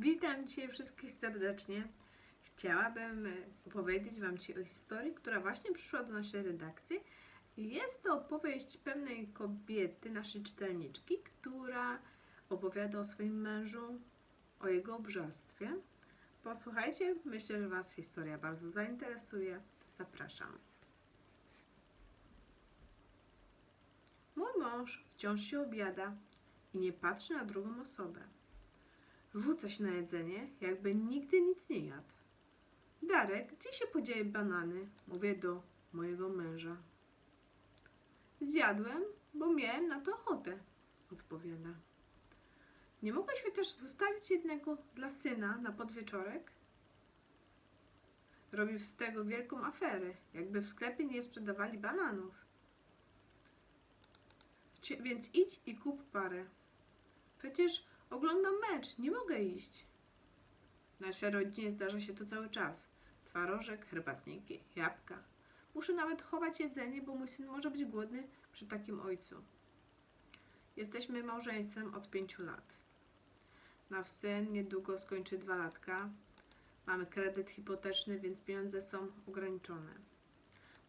Witam Cię wszystkich serdecznie. Chciałabym e, opowiedzieć Wam Ci o historii, która właśnie przyszła do naszej redakcji. Jest to opowieść pewnej kobiety, naszej czytelniczki, która opowiada o swoim mężu, o jego obżarstwie. Posłuchajcie, myślę, że Was historia bardzo zainteresuje. Zapraszam. Mój mąż wciąż się obiada i nie patrzy na drugą osobę. Rzuca na jedzenie, jakby nigdy nic nie jadł. Darek, gdzie się podzieje banany? Mówię do mojego męża. Zjadłem, bo miałem na to ochotę, odpowiada. Nie mogłeś chociaż zostawić jednego dla syna na podwieczorek? Robił z tego wielką aferę, jakby w sklepie nie sprzedawali bananów. Więc idź i kup parę. Przecież oglądam mecz, nie mogę iść. Naszej rodzinie zdarza się to cały czas. Twarożek, herbatniki, jabłka. Muszę nawet chować jedzenie, bo mój syn może być głodny przy takim ojcu. Jesteśmy małżeństwem od pięciu lat. Nasz syn niedługo skończy dwa latka. Mamy kredyt hipoteczny, więc pieniądze są ograniczone.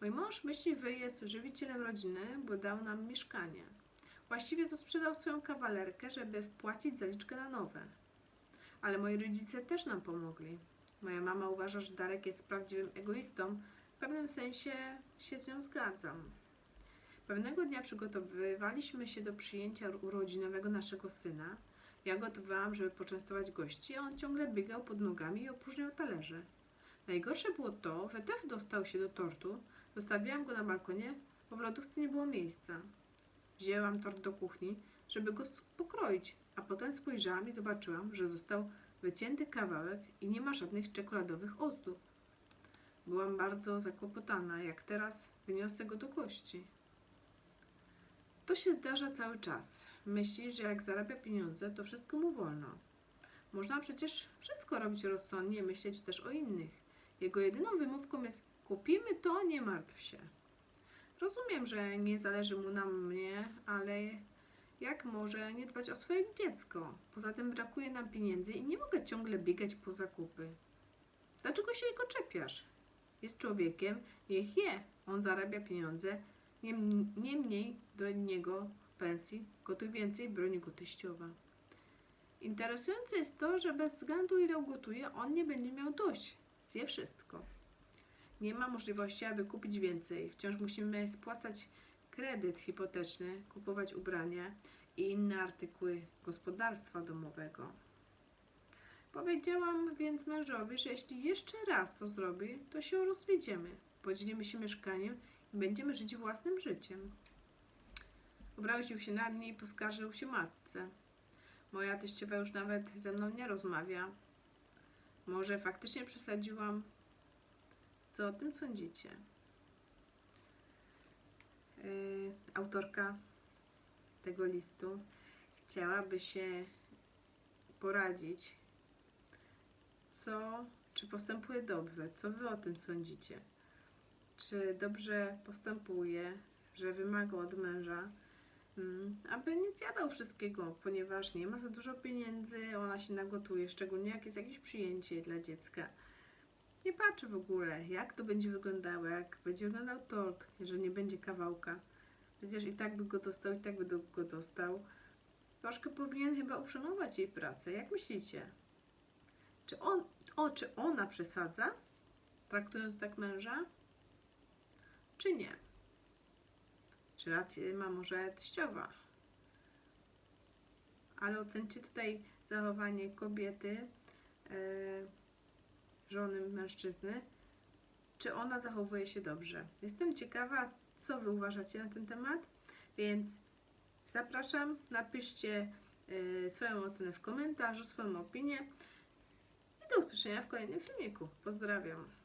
Mój mąż myśli, że jest żywicielem rodziny, bo dał nam mieszkanie. Właściwie to sprzedał swoją kawalerkę, żeby wpłacić zaliczkę na nowe. Ale moi rodzice też nam pomogli. Moja mama uważa, że Darek jest prawdziwym egoistą. W pewnym sensie się z nią zgadzam. Pewnego dnia przygotowywaliśmy się do przyjęcia urodzinowego naszego syna. Ja gotowałam, żeby poczęstować gości, a on ciągle biegał pod nogami i opróżniał talerze. Najgorsze było to, że też dostał się do tortu. Zostawiłam go na balkonie, bo w lodówce nie było miejsca. Wzięłam tort do kuchni, żeby go pokroić, a potem spojrzałam i zobaczyłam, że został wycięty kawałek i nie ma żadnych czekoladowych ozdób. Byłam bardzo zakłopotana, jak teraz wyniosę go do gości. To się zdarza cały czas. Myśli, że jak zarabia pieniądze, to wszystko mu wolno. Można przecież wszystko robić rozsądnie, myśleć też o innych. Jego jedyną wymówką jest kupimy to, nie martw się. Rozumiem, że nie zależy mu na mnie, ale jak może nie dbać o swoje dziecko? Poza tym brakuje nam pieniędzy i nie mogę ciągle biegać po zakupy. Dlaczego się jego czepiasz? Jest człowiekiem, niech je. On zarabia pieniądze, nie, nie mniej do niego pensji, gotuj więcej, broni go teściowa. Interesujące jest to, że bez względu ile gotuje, on nie będzie miał dość. Zje wszystko. Nie ma możliwości, aby kupić więcej. Wciąż musimy spłacać kredyt hipoteczny, kupować ubrania i inne artykuły gospodarstwa domowego. Powiedziałam więc mężowi, że jeśli jeszcze raz to zrobi, to się rozwiedziemy. Podzielimy się mieszkaniem i będziemy żyć własnym życiem. Obraził się na mnie i poskarżył się matce. Moja teściowa już nawet ze mną nie rozmawia. Może faktycznie przesadziłam? Co o tym sądzicie? Yy, autorka tego listu chciałaby się poradzić, co, czy postępuje dobrze, co wy o tym sądzicie? Czy dobrze postępuje, że wymaga od męża, mm, aby nie zjadał wszystkiego, ponieważ nie ma za dużo pieniędzy, ona się nagotuje, szczególnie jak jest jakieś przyjęcie dla dziecka. Nie patrzy w ogóle, jak to będzie wyglądało, jak będzie wyglądał tort, jeżeli nie będzie kawałka. Przecież i tak by go dostał, i tak by go dostał. Troszkę powinien chyba uszanować jej pracę. Jak myślicie? Czy, on, o, czy ona przesadza, traktując tak męża? Czy nie? Czy rację ma może teściowa? Ale ocencie tutaj zachowanie kobiety, e, żony mężczyzny, czy ona zachowuje się dobrze. Jestem ciekawa, co Wy uważacie na ten temat, więc zapraszam, napiszcie e, swoją ocenę w komentarzu, swoją opinię i do usłyszenia w kolejnym filmiku. Pozdrawiam.